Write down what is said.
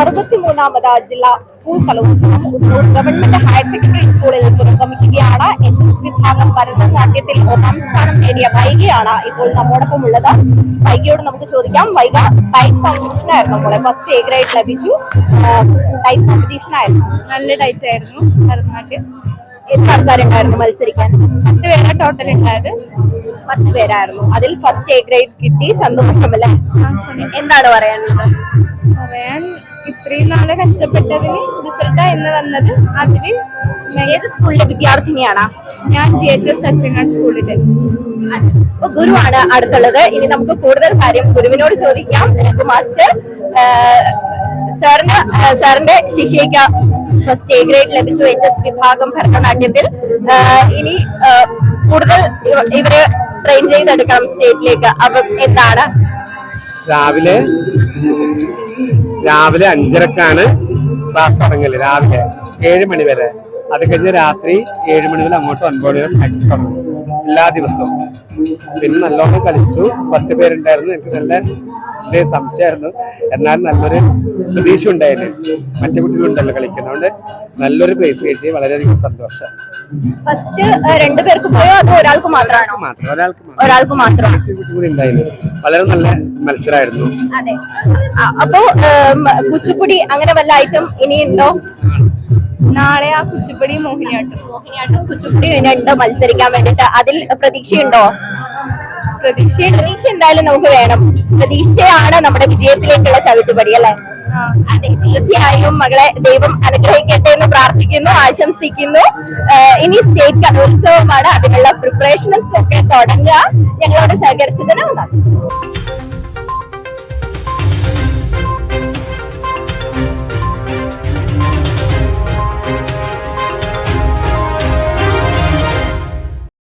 അറുപത്തിമൂന്നാമത് ജില്ലാ സ്കൂൾ കലോത്സവം Unnoor government higher secondary സ്കൂളിൽ പുരോഗമിക്കുകയാണ്. എച്ച് എസ് വിഭാഗം ഭരതനാട്യത്തിൽ ഒന്നാം സ്ഥാനം നേടിയ വൈകിയാണ് ഇപ്പോൾ നമ്മോടൊപ്പം ഉള്ളത്. വൈകിയോട് നമുക്ക് ചോദിക്കാം. വൈക ടൈപ്പ് കോമ്പറ്റീഷൻ ആയിരുന്നു നമ്മളെ ഫസ്റ്റ് എ ഗ്രേഡ് ലഭിച്ചു. ടൈപ്പ് കോമ്പറ്റീഷൻ ആയിരുന്നു. നല്ല ഡൈറ്റ് ആയിരുന്നു ഭരതനാട്യം. എത്ര ആൾക്കാരുണ്ടായിരുന്നു മത്സരിക്കാൻ? പത്ത് പേരാ ടോട്ടൽ ഉണ്ടായത്. പത്ത് പേരായിരുന്നു. അതിൽ ഫസ്റ്റ് എ ഗ്രേഡ് കിട്ടി സന്തോഷമല്ലേ എന്താണ് പറയാനുള്ളത്? പറയാൻ ഇത്രയും നാൾ കഷ്ടപ്പെട്ടതിന് റിസൾട്ടാ എന്ന് വന്നത് അതിൽ ഏത് സ്കൂളിലെ വിദ്യാർത്ഥിനിയാണ്? ഞാൻ ജി എച്ച് എസ് സച്ചങ്ങാട് സ്കൂളിൽ. ഗുരുവാണ് അടുത്തുള്ളത്. ഇനി നമുക്ക് കൂടുതൽ കാര്യം ഗുരുവിനോട് ചോദിക്കാം. മാസ്റ്റർ സാറിന് സാറിന്റെ ശിഷ്യയ്ക്ക് ഫസ്റ്റ് എ ഗ്രേഡ് ലഭിച്ചു. എച്ച് എസ് വിഭാഗം ഭരതനാട്യത്തിൽ. ഇനി കൂടുതൽ ഇവ- ഇവർ ട്രെയിൻ ചെയ്തെടുക്കണം സ്റ്റേറ്റിലേക്ക് അപ്പൊ എന്താണ്? രാവിലെ രാവിലെ അഞ്ചരക്കാണ് ക്ലാസ് തുടങ്ങൽ. രാവിലെ ഏഴ് മണി വരെ. അത് കഴിഞ്ഞ് രാത്രി ഏഴ് മണി മുതൽ അങ്ങോട്ട് ഒൻപത് വരെ പ്രാക്ടീസ് തുടങ്ങും. എല്ലാ ദിവസവും. പിന്നെ നല്ലോണം കളിച്ചു. പത്ത് പേരുണ്ടായിരുന്നു. എനിക്ക് നല്ല സംശയമായിരുന്നു. എന്നാൽ നല്ലൊരു പ്രതീക്ഷ ഉണ്ടായിരുന്നു മറ്റു കുട്ടികളുണ്ടല്ലോ കളിക്കുന്നതുകൊണ്ട് നല്ലൊരു പ്ലേസ് കിട്ടി. വളരെയധികം സന്തോഷം. ഫസ്റ്റ് രണ്ടുപേർക്ക് പോയോ? അതോ ഒരാൾക്ക് മാത്രമാണോ? ഒരാൾക്ക് മാത്രം. വളരെ നല്ല മത്സരമായിരുന്നു അതെ. അപ്പോ കുച്ചുപ്പുടി അങ്ങനെ വല്ല ഐറ്റം ഇനിയുണ്ടോ നാളെ ആ കുച്ചിപ്പടി മോഹിനിയാട്ടം. മോഹിനിയാട്ടം ഇനി ഉണ്ടോ? മത്സരിക്കാൻ വേണ്ടിട്ട് അതിൽ പ്രതീക്ഷയുണ്ടോ? പ്രതീക്ഷ പ്രതീക്ഷ എന്തായാലും നമുക്ക് വേണം. പ്രതീക്ഷയാണ് നമ്മുടെ വിജയത്തിലേക്കുള്ള ചവിട്ടുപടി അല്ലെ? അതെ തീർച്ചയായും മകളെ ദൈവം അനുഗ്രഹിക്കട്ടെ എന്ന് പ്രാർത്ഥിക്കുന്നു ആശംസിക്കുന്നു. ഇനി സ്റ്റേറ്റ് കലോത്സവമാണ്. അതിനുള്ള പ്രിപ്പറേഷൻസ് ഒക്കെ തുടങ്ങുക. ഞങ്ങളോട് സഹകരിച്ചതിന് നന്ദി.